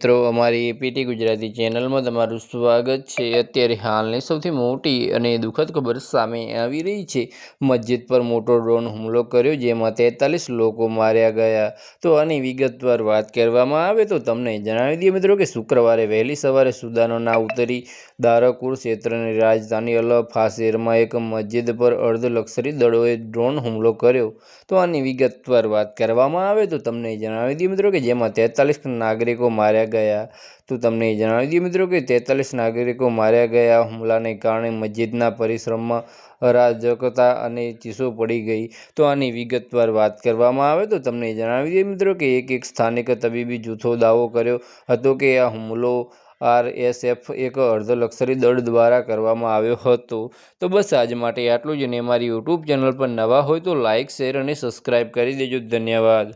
મિત્રો, અમારી એપીટી ગુજરાતી ચેનલમાં તમારું સ્વાગત છે. અત્યારે હાલની સૌથી મોટી અને દુઃખદ ખબર સામે આવી રહી છે. મસ્જિદ પર મોટો ડ્રોન હુમલો કર્યો, જેમાં તેતાલીસ લોકો માર્યા ગયા. તો આની વિગતવાર વાત કરવામાં આવે તો તમને જણાવી દઈએ મિત્રો કે શુક્રવારે વહેલી સવારે સુદાનોના ઉત્તરી દારકુર ક્ષેત્રની રાજધાની અલ ફાસેરમાં એક મસ્જિદ પર અર્ધલક્ષરી દળોએ ડ્રોન હુમલો કર્યો. તો આની વિગતવાર વાત કરવામાં આવે તો તમને જણાવી દઈએ મિત્રો કે જેમાં તેતાલીસ નાગરિકો માર્યા ગયા. તો તમને જણાવી દઈએ મિત્રો કે તેતાલીસ નાગરિકો માર્યા ગયા. હુમલાને કારણે મસ્જિદના પરિશ્રમમાં અરાજકતા અને ચીસો પડી ગઈ. તો આની વિગતવાર વાત કરવામાં આવે તો તમને જણાવી દઈએ મિત્રો કે એક એક સ્થાનિક તબીબી જૂથો દાવો કર્યો હતો કે આ હુમલો આરએસએફ એક અર્ધલક્ષરી દળ દ્વારા કરવામાં આવ્યો હતો. તો બસ આજ માટે આટલું જ ને મારી યુટ્યુબ ચેનલ પર નવા હોય તો લાઇક શેર અને સબસ્ક્રાઈબ કરી દેજો. ધન્યવાદ.